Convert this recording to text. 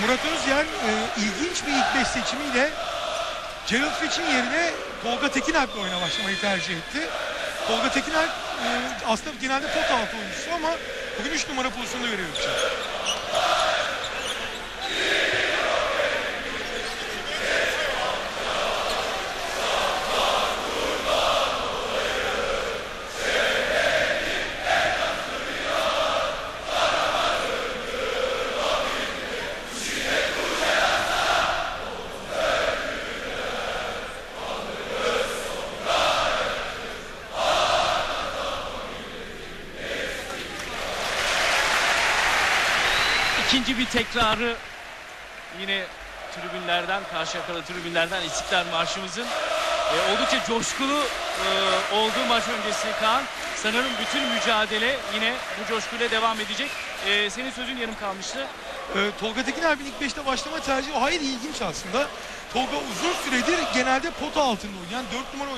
Murat Özyer e, ilginç bir ilk beş seçimiyle Gerald Fitch'in yerine Tolga Tekiner'le oyuna başlamayı tercih etti. Tolga Tekiner e, aslında genelde pot altı oyuncusu ama bugün 3 numara pozisyonda görev. İkinci bir tekrarı yine tribünlerden, Karşıyakalı tribünlerden İstiklal Marşımızın e, oldukça coşkulu e, olduğu maç öncesi Kaan. Sanırım bütün mücadele yine bu coşkuyla devam edecek. E, senin sözün yarım kalmıştı. E, Tolga Tekiner bir ilk 5'te başlama tercihi o hayli ilginç aslında. Tolga uzun süredir genelde pot altında oynayan 4 numara